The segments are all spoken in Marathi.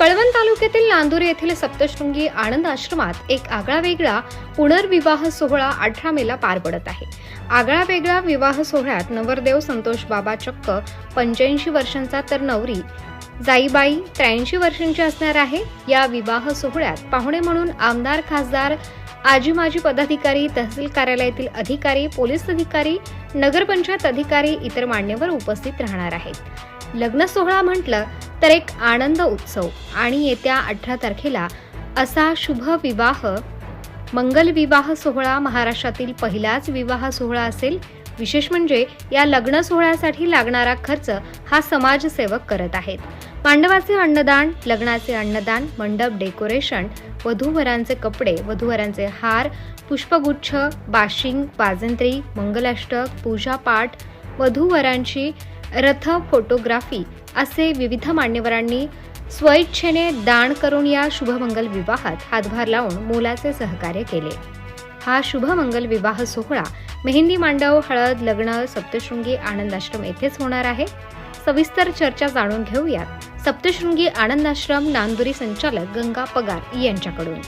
कळवण तालुक्यातील नांदूर येथील सप्तशृंगी आनंद आश्रमात एक आगळा वेगळा पुनर्विवाह सोहळा अठरा मेला पार पडत आहे. आगळा वेगळा विवाह सोहळ्यात नवरदेव संतोष बाबा चक्क पंच्याऐंशी वर्षांचा तर नवरी जाईबाई त्र्याऐंशी वर्षांची असणार आहे. या विवाह सोहळ्यात पाहुणे म्हणून आमदार खासदार आजी माजी पदाधिकारी तहसील कार्यालयातील अधिकारी पोलीस अधिकारी नगरपंचायत अधिकारी इतर मान्यवर उपस्थित राहणार आहेत. लग्न सोहळा म्हटलं तर एक आनंद उत्सव. आणि येत्या अठरा तारखेला असा शुभ विवाह मंगल विवाह सोहळा महाराष्ट्रातील पहिलाच विवाह सोहळा असेल. विशेष म्हणजे या लग्न सोहळ्यासाठी लागणारा खर्च हा समाजसेवक करत आहेत. पांडवाचे अन्नदान लग्नाचे अन्नदान मंडप डेकोरेशन वधूवरांचे कपडे वधूवरांचे हार पुष्पगुच्छ बाशिंग बाजंत्री मंगलाष्टक पूजापाठ वधूवरांची रथ फोटोग्राफी असे विविध मान्यवरांनी स्वइच्छेने दान करून या शुभमंगल विवाहात हातभार लावून मोलाचे सहकार्य केले. हा शुभमंगल विवाह सोहळा मेहंदी मांडव हळद लग्न सप्तशृंगी आनंदाश्रम येथेच होणार आहे. सविस्तर चर्चा जाणून घेऊयात. सप्तशृंगी आनंदाश्रम नांदुरी संचालक गंगा पगार यांच्याकडून.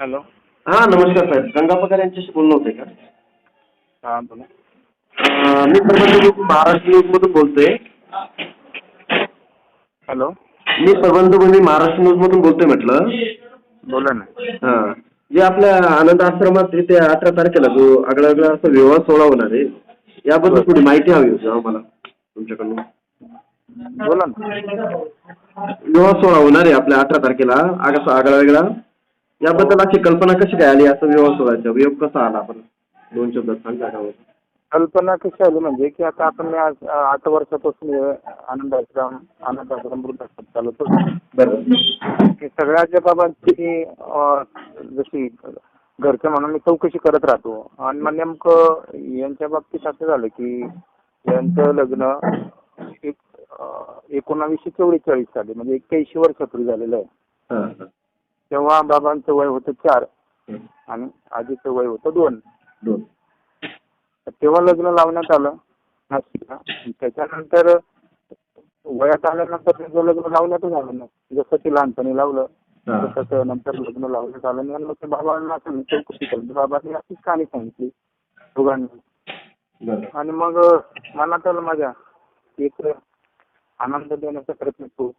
हॅलो. हा नमस्कार साहेब. गंगा पगार यांच्याशी बोलणं होते का? हां बोला. मी प्रबंध महाराष्ट्र न्यूज मधून बोलतोय. हॅलो. मी प्रबंध म्हणजे महाराष्ट्र न्यूज मधून बोलतोय म्हटलं. बोला ना. हा. जे आपल्या आनंद आश्रमात तिथे अठरा तारखेला जो आगळा वेगळा असा विवाह सोहळा होणार आहे याबद्दल थोडी माहिती हवी होती आम्हाला तुमच्याकडून. बोला ना. विवाह सोहळा होणार आहे आपल्या अठरा तारखेला आग- आगळा वेगळा याबद्दल अशी कल्पना कशी काय आली असं विवाह सोहळ्याचा? वियोग कसा आला आपण? दोन शब्दात सांगता का? कल्पना कशी आली म्हणजे की आता आपण आज अ, आठ वर्षापासून आनंद आश्रम आनंद आश्रम वृद्धाश्रम चालवतो. बरं. की सगळ्याच्या बाबांची जशी घरचं म्हणून मी चौकशी करत राहतो. आणि मग नेमकं यांच्या बाबतीत असं झालं की यांचं लग्न एक एकोणावीसशे चौवेचाळीस साली म्हणजे एक्क्याऐंशी वर्षापूर्वी झालेलं आहे. तेव्हा बाबांचं वय होतं चार. आणि आजीचं वय होतं दोन. दोन. तेव्हा लग्न लावण्यात आलं. नाशिकला त्याच्यानंतर वयात आल्यानंतर त्याचं लग्न लावण्यातच आलं नाही. जसं ते लहानपणी लावलं. तसं नंतर लग्न लावण्यात आलं. नाही आणि मग ते बाबांना चौकशी केली बाबांनी अशीच कहाणी सांगितली. दोघांनी. आणि मग मनात आलं माझ्या एक आनंद देण्याचा प्रयत्न करू.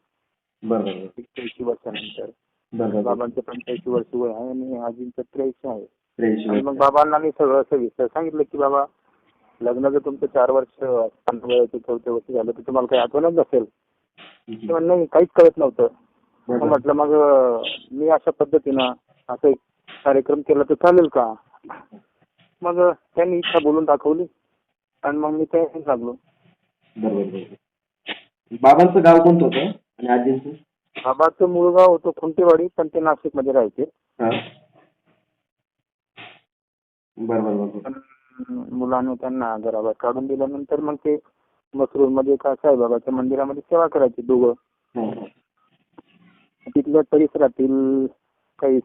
बरं बरं. एक्क्याऐंशी वर्षानंतर. बाबांचं पंच्याऐंशी वर्ष वय आहे आणि आजींचं त्र्याऐंशी आहे. आणि मग बाबांना मी सगळं सविस्तर सांगितलं की बाबा लग्न जर तुमचं चार वर्ष चौथ्या वर्ष झालं तर तुम्हाला काही आठवणच नसेल. म्हणलं, नाही काहीच कळत नव्हतं. म्हटलं मग मी अशा पद्धतीनं असं एक कार्यक्रम केला तर चालेल का? मग त्यांनी इच्छा बोलून दाखवली आणि मग मी तयारीला लागलो. बरोबर. बाबांचं गाव कोणतं होतं? आणि आजींचं? बाबाचं मूळ गाव होतं खुंटेवाडी पण ते नाशिकमध्ये राहायचे. हा. बरोबर बरोबर पण मुलाने त्यांना घराबाहेर काढून दिल्यानंतर मग ते मसरूरमध्ये एका साईबाबाच्या मंदिरामध्ये सेवा करायची दोघं. हा. तिथल्या परिसरातील काही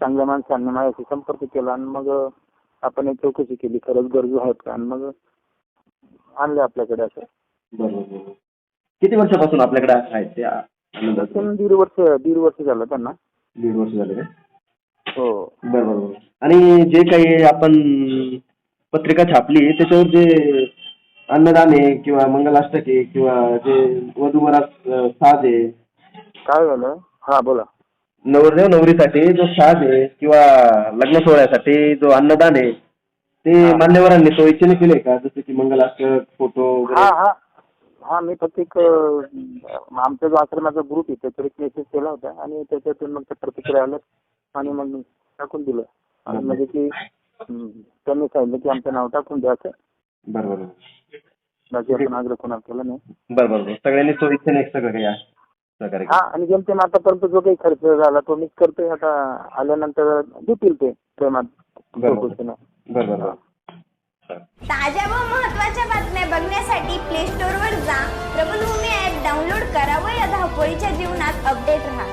चांगल्या माणसांनी माझ्याशी संपर्क केला आणि मग आपण एक चौकशी केली. खरंच गरजू आहेत का? आणि मग आणले आपल्याकडे असं. बरोबर बरोबर किती वर्षापासून आपल्याकडे आहेत ते आनंदाचं? पण दीड वर्ष दीड वर्ष झालं त्यांना. दीड वर्ष झाले का? हो. बरं बरं बरं. आणि जे काही आपण पत्रिका छापली त्याच्यावर जे अन्नदान आहे किंवा मंगलाष्टक आहे किंवा जे वधूवरात साज आहे. काय झालं? हा बोला. नवरदेव नवरीसाठी जो साज आहे किंवा लग्न सोहळ्यासाठी जो अन्नदान आहे ते. मान्यवरांनी सोयीचे केले का? जसं की मंगलाष्टक फोटो हा हा. हा मी फक्त एक अं, आमचा जो आश्रमाचा ग्रुप आहे त्याच्यावर एक मेसेज केला होता आणि त्याच्यातून मग प्रतिक्रिया आल्या आणि मग टाकून दिलं. आणि हम्म. म्हणजे की त्यांनी सांगितलं की आमचं नाव टाकून द्या असं. बरं बरं बाकी आपण आग्रह कोणाला केला नाही. बरं बरं बरं सगळ्यांनी सोयीचे सगळं काही आहे. सहकार्य हा आणि जेमतेम आतापर्यंत जो काही खर्च झाला तो मीच करतोय. आता आल्यानंतर देतील ते प्रेमात बरोबर. ताज्या व महत्त्वाच्या बातम्या बघण्यासाठी प्ले स्टोअरवर जा. प्रबलभूमी ॲप डाउनलोड करा व या धावपळीच्या जीवनात अपडेट राहा.